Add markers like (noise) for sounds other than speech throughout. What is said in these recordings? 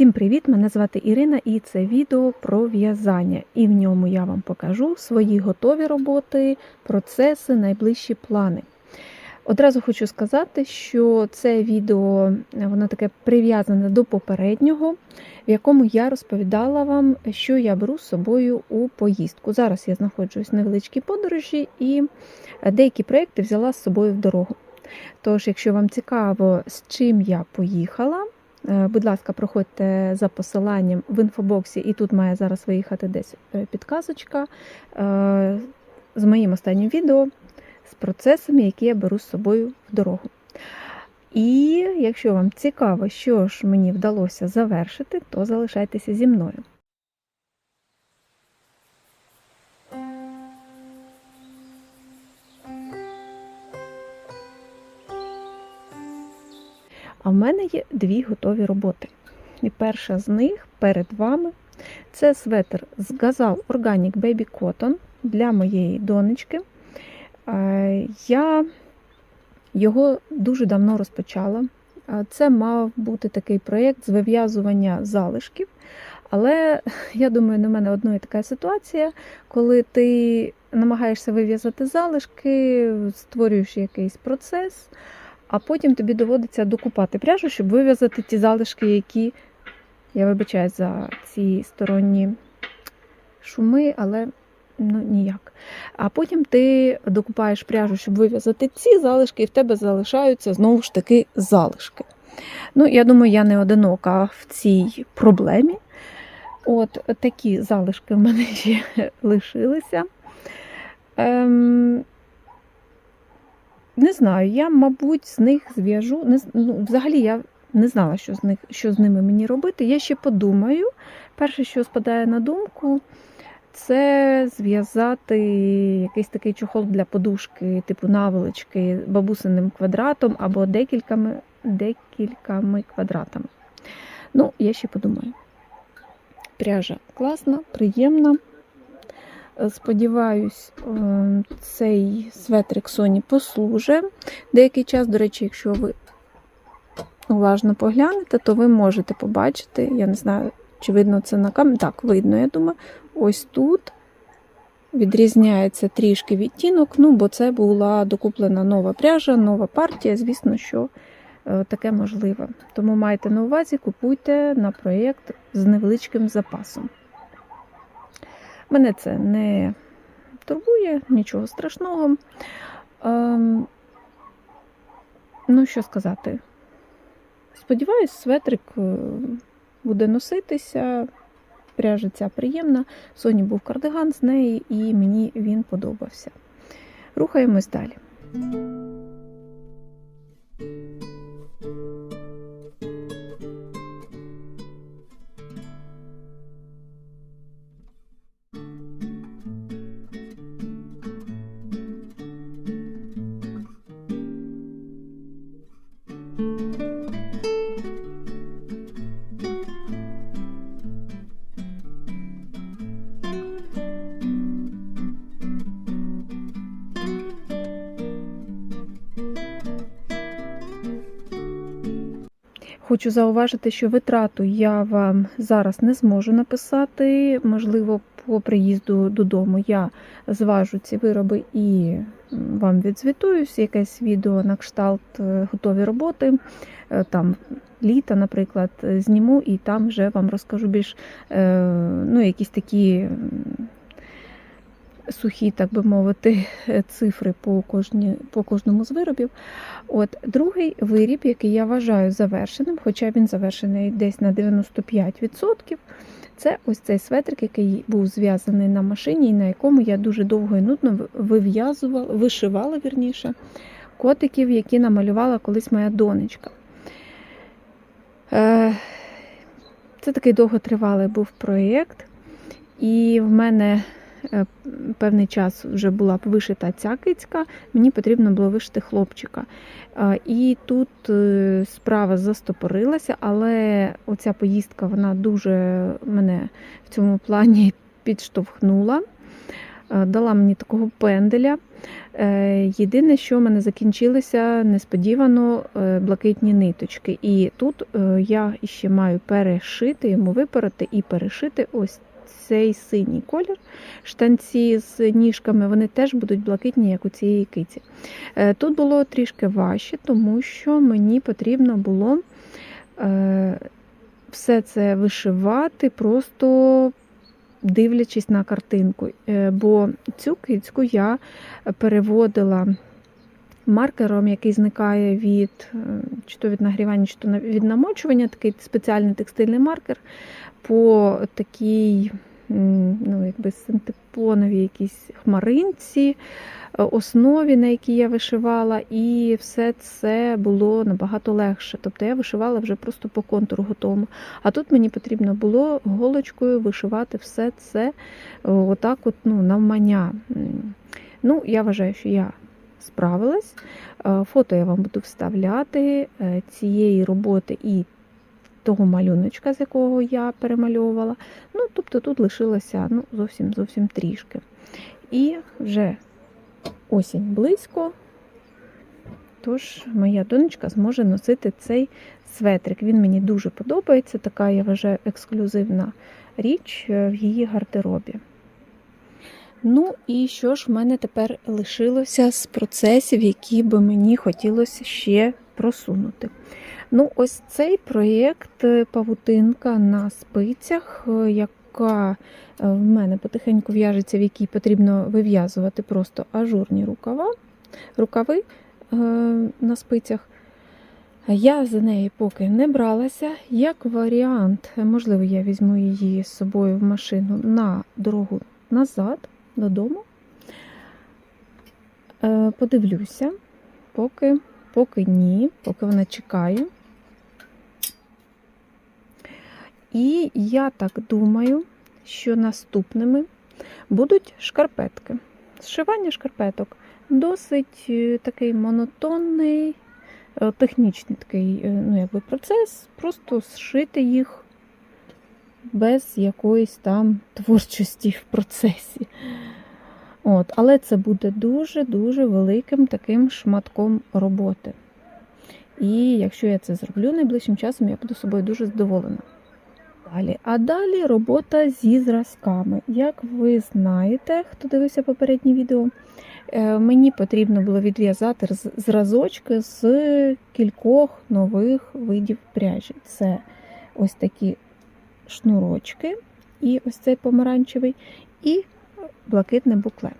Всім привіт! Мене звати Ірина і це відео про в'язання. І в ньому я вам покажу свої готові роботи, процеси, найближчі плани. Одразу хочу сказати, що це відео воно таке прив'язане до попереднього, в якому я розповідала вам, що я беру з собою у поїздку. Зараз я знаходжусь в невеличкій подорожі і деякі проекти взяла з собою в дорогу. Тож, якщо вам цікаво, з чим я поїхала, Будь ласка, проходьте за посиланням в інфобоксі, і тут має зараз виїхати десь е, підказочка е, з моїм останнім відео з процесами, які я беру з собою в дорогу. І якщо вам цікаво, що ж мені вдалося завершити, то залишайтеся зі мною. А в мене є дві готові роботи. І перша з них перед вами це светр з Gazal Organic Baby Cotton для моєї донечки. Я його дуже давно розпочала. Це мав бути такий проєкт з вив'язування залишків. Але (laughs) я думаю, на мене одної така ситуація, коли ти намагаєшся вив'язати залишки, створюєш якийсь процес, а потім тобі доводиться докупати пряжу, щоб вив'язати ті залишки, які, я вибачаю за ці сторонні шуми, але ну, ніяк. А потім ти докупаєш пряжу, щоб вив'язати ці залишки, і в тебе залишаються знову ж таки залишки. Ну, я думаю, я не одинока в цій проблемі. От такі залишки в мене ще (laughs) лишилися. Ем, не знаю, я, мабуть, з них зв'яжу. Не, ну, Взагалі я не знала, що з них, що з ними мені робити. Я ще подумаю. Перше, що спадає на думку, це зв'язати якийсь такий чохол для подушки, типу наволочки бабусиним квадратом або декільками, декільками квадратами. Ну, я ще подумаю. Пряжа класна, приємна. Сподіваюсь, е, цей светрик Соні послужить деякий час. До речі, якщо ви уважно поглянете, то ви можете побачити, я не знаю, чи видно це на камері. Так, видно, я думаю, ось тут відрізняється трішки відтінок, ну, бо це була докуплена нова пряжа, нова партія. Звісно, що е, таке можливе. Тому майте на увазі, купуйте на проєкт з невеличким запасом. Мене це не турбує, нічого страшного. Ем, ну, що сказати? Сподіваюсь, светрик е, буде носитися, пряжа приємна. Соні був кардиган з неї, і мені він подобався. Рухаємось далі. Хочу зауважити, що витрату я вам зараз не зможу написати. Можливо, по приїзду додому я зважу ці вироби і вам відзвітуюсь. Якесь відео на кшталт е, готові роботи. Е, там літа, наприклад, зніму і там вже вам розкажу більш е, ну, якісь такі сухі, так би мовити, цифри по кожні, по кожному з виробів. От Другий виріб, який я вважаю завершеним, хоча він завершений десь на 95%, це ось цей светрик, який був зв'язаний на машині, і на якому я дуже довго і нудно вив'язувала, вишивала вірніше, котиків, які намалювала колись моя донечка. Е, це такий довготривалий був проєкт, і в мене Е, певний час вже була вишита ця кицька, мені потрібно було вишити хлопчика. І тут е, справа застопорилася, але оця поїздка вона дуже мене в цьому плані (laughs) підштовхнула. е, дала мені такого пенделя. Е, Єдине, що в мене закінчилися несподівано е, блакитні ниточки. І тут е, я ще маю перешити, йому випороти і перешити ось цей синій колір. Штанці з ніжками вони теж будуть блакитні, як у цієї киці. Е, Тут було трішки важче, тому що мені потрібно було е, все це вишивати, просто дивлячись на картинку. Е, Бо цю кицьку я переводила маркером, який зникає від е, чи то від нагрівання, чи то від намочування, такий спеціальний текстильний маркер по такій ну, якби синтепоновій якійсь хмаринці, е, основі, на якій я вишивала, і все це було набагато легше. Тобто я вишивала вже просто по контуру готовому. А тут мені потрібно було голочкою вишивати все це е, отак, от, ну, навмання. Ну, я вважаю, що я справилась. Е, Фото я вам буду вставляти е, цієї роботи і того малюночка, з якого я перемальовувала. Ну, тобто тут лишилося ну, зовсім зовсім трішки. І вже осінь близько. Тож моя донечка зможе носити цей светрик. Він мені дуже подобається, така, я вважаю, ексклюзивна річ е, в її гардеробі. Ну і що ж в мене тепер лишилося з процесів, які би мені хотілося ще просунути. Ну, ось цей проєкт е, павутинка на спицях, е, яка е, в мене потихеньку в'яжеться, в якій потрібно вив'язувати просто ажурні рукава, рукави на спицях. Я за неї поки не бралася. Як варіант, можливо, я візьму її з собою в машину на дорогу назад додому. Е, Подивлюся, поки, поки ні, поки вона чекає. І я так думаю, що наступними будуть шкарпетки. Зшивання шкарпеток досить е, такий монотонний, е, технічний такий ну, якби процес, просто зшити їх без якоїсь там творчості в процесі. От, але це буде дуже-дуже великим таким шматком роботи. І якщо я це зроблю найближчим часом, я буду собою дуже задоволена. Далі. А далі робота зі зразками. Як ви знаєте, хто дивився попереднє відео, е, мені потрібно було відв'язати зразочки з кількох нових видів пряжі. Це ось такі шнурочки, і ось цей помаранчевий, і блакитне букле.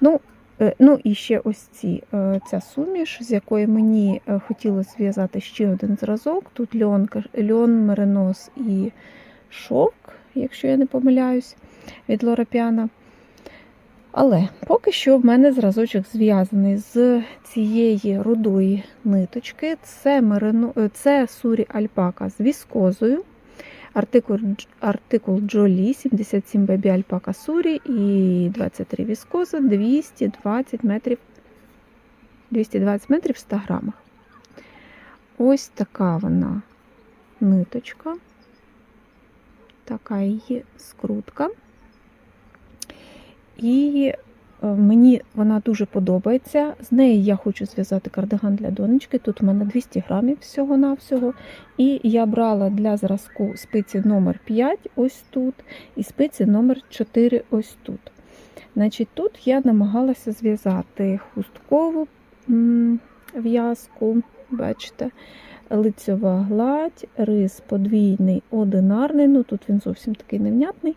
Ну, е, ну і ще ось ці, е, ця суміш, з якої мені е, хотілося зв'язати ще один зразок. Тут льон, льон, меринос і шовк, якщо я не помиляюсь, від Лорапіана. Але поки що в мене зразочок зв'язаний з цієї рудої ниточки. Це, мерино, це сурі альпака з віскозою. Артикул, артикул Джолі 77 бебі альпака сурі і 23 віскоза 220 метрів 220 метрів в 100 грамах. Ось така вона ниточка. Така її скрутка. І мені вона дуже подобається. З неї я хочу зв'язати кардиган для донечки. Тут в мене 200 грамів всього-навсього. І я брала для зразку спиці номер 5 ось тут, і спиці номер 4 ось тут. Значить, Тут я намагалася зв'язати хусткову в'язку, бачите, лицьова гладь, рис подвійний, одинарний, ну тут він зовсім такий невнятний.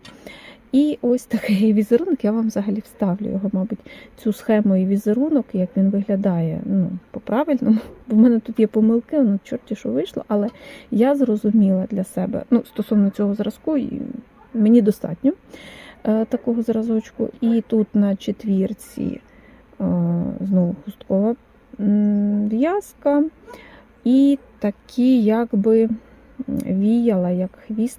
І ось такий (laughs) візерунок, я вам взагалі вставлю його, мабуть, цю схему і візерунок, як він виглядає ну, по-правильному. (laughs) Бо в мене тут є помилки, ну чорті, що вийшло, але я зрозуміла для себе ну, стосовно цього зразку, мені достатньо е, такого зразочку. І тут на четвірці е, знову хусткова в'язка, і такі, якби віяла, як хвіст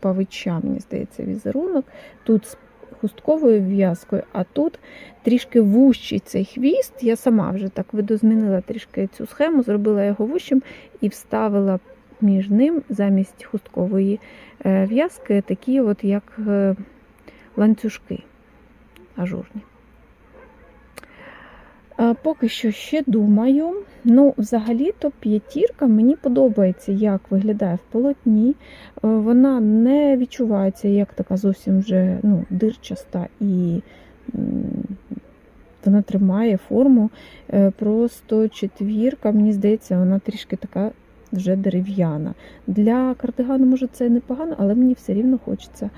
павича, мені здається, візерунок. Тут з хустковою в'язкою, а тут трішки вущий цей хвіст. Я сама вже так видозмінила трішки цю схему, зробила його вущим і вставила між ним замість хусткової е, в'язки такі, от як е, ланцюжки. ажурні. Е, Поки що ще думаю. Ну, взагалі-то п'ятірка мені подобається, як виглядає в полотні. Е, Вона не відчувається як така зовсім вже ну, дирчаста і вона тримає форму. Е, Просто четвірка, мені здається, вона трішки така вже дерев'яна. Для кардигану, може, це непогано, але мені все рівно хочеться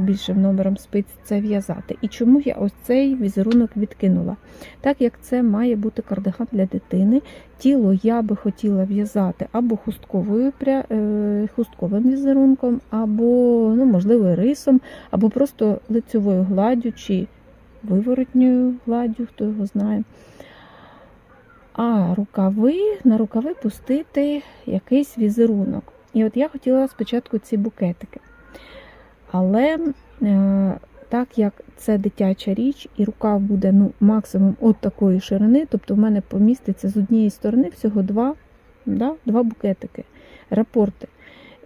більшим номером спиць це в'язати. І чому я ось цей візерунок відкинула? Так як це має бути кардиган для дитини, тіло я би хотіла в'язати або хустковою, е, хустковим візерунком, або, ну, можливо, рисом, або просто лицьовою гладдю чи виворотньою гладдю, хто його знає. А рукави, на рукави пустити якийсь візерунок. І от я хотіла спочатку ці букетики. Але е, так як це дитяча річ, і рукав буде ну, максимум от такої ширини, тобто в мене поміститься з однієї сторони всього два, да, два букетики, рапорти.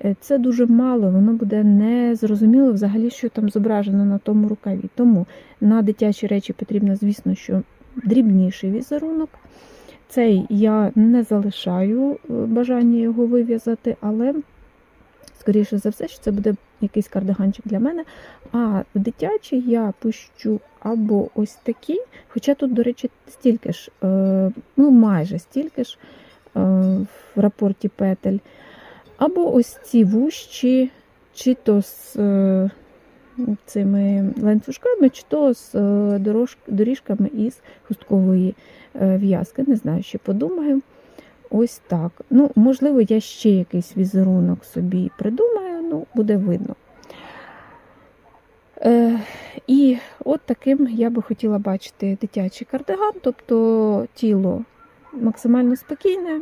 Е, Це дуже мало, воно буде незрозуміло взагалі, що там зображено на тому рукаві. Тому на дитячі речі потрібно, звісно, що дрібніший візерунок. Цей я не залишаю е, бажання його вив'язати, але, скоріше за все, що це буде якийсь кардиганчик для мене. А в дитячий я пущу або ось такі, хоча тут, до речі, стільки ж, е, ну майже стільки ж е, в рапорті петель, або ось ці вущі, чи то з е, цими ланцюжками, чи то з доріжками із хусткової в'язки. Не знаю, ще подумаю. Ось так. Ну, можливо, я ще якийсь візерунок собі придумаю, ну, буде видно. Е, і от таким я би хотіла бачити дитячий кардиган, тобто тіло максимально спокійне,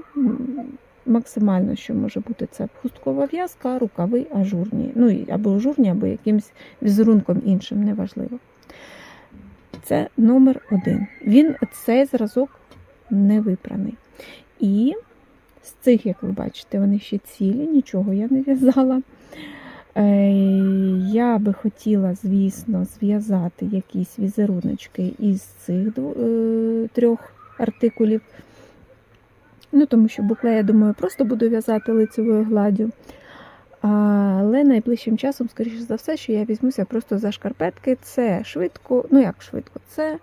максимально, що може бути, це хусткова в'язка, рукави ажурні. Ну, або ажурні, або якимось візерунком іншим, неважливо. Це номер один. Він цей зразок не випраний. І з цих, як ви бачите, вони ще цілі, нічого я не в'язала. Е, Я би хотіла, звісно, зв'язати якісь візеруночки із цих е, трьох артикулів. Ну, тому що букле, я думаю, просто буду в'язати лицевою гладдю. Але найближчим часом, скоріше за все, що я візьмуся просто за шкарпетки. Це швидко, ну як швидко, це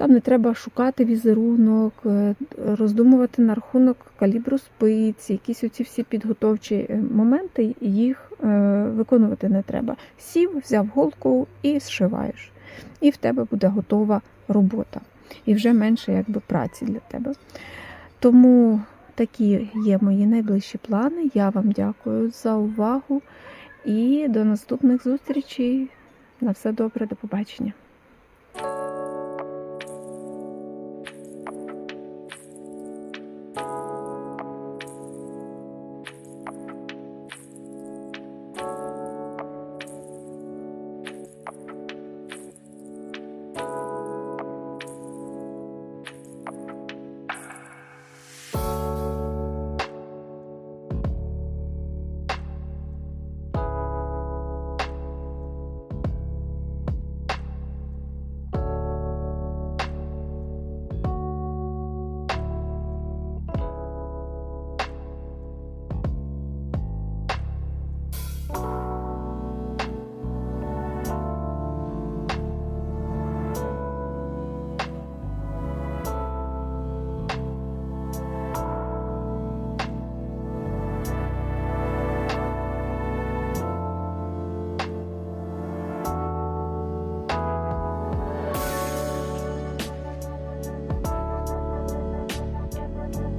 там не треба шукати візерунок, е, роздумувати на рахунок калібру спиці, якісь оці всі підготовчі е, моменти, їх е, виконувати не треба. Сів, взяв голку і зшиваєш. І в тебе буде готова робота. І вже менше якби, праці для тебе. Тому такі є мої найближчі плани. Я вам дякую за увагу і до наступних зустрічей. На все добре, до побачення.